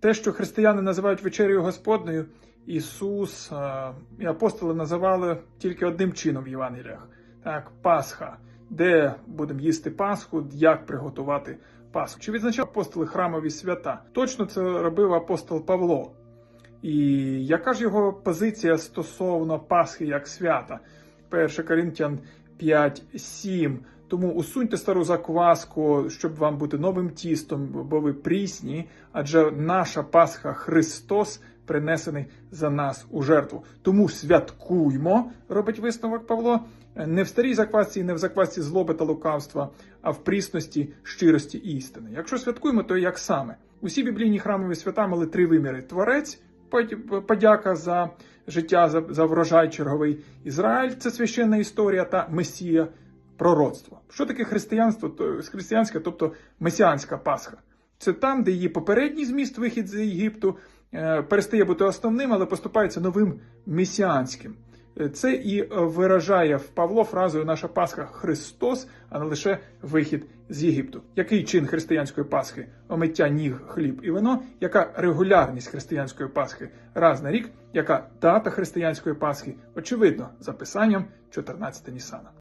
те, що християни називають вечерею Господною, Ісус е, і апостоли називали тільки одним чином в Євангеліях. Так, Пасха, де будемо їсти Пасху, як приготувати Пасху. Чи відзначав апостоли храмові свята? Точно це робив апостол Павло. І яка ж його позиція стосовно Пасхи як свята? 1 Коринтян 5.7. Тому усуньте стару закваску, щоб вам бути новим тістом, бо ви прісні, адже наша Пасха Христос принесений за нас у жертву. Тому святкуймо, робить висновок Павло, не в старій заквасці, не в заквасці злоби та лукавства, а в прісності, щирості і істини. Якщо святкуємо, то як саме? Усі біблійні храмові свята мали три виміри: творець. Подя- Подяка за життя, за, за врожай черговий Ізраїль це священна історія та Месія пророцтво. Що таке християнство? То християнська, тобто месіанська Пасха. Це там, де її попередній зміст, вихід з Єгипту, е, перестає бути основним, але поступається новим месіанським. Це і виражає в Павло фразою наша Пасха Христос, а не лише вихід з Єгипту. Який чин християнської Пасхи? Омиття ніг, хліб і вино. Яка регулярність християнської Пасхи раз на рік? Яка дата християнської Пасхи? Очевидно, за писанням 14 Нісана.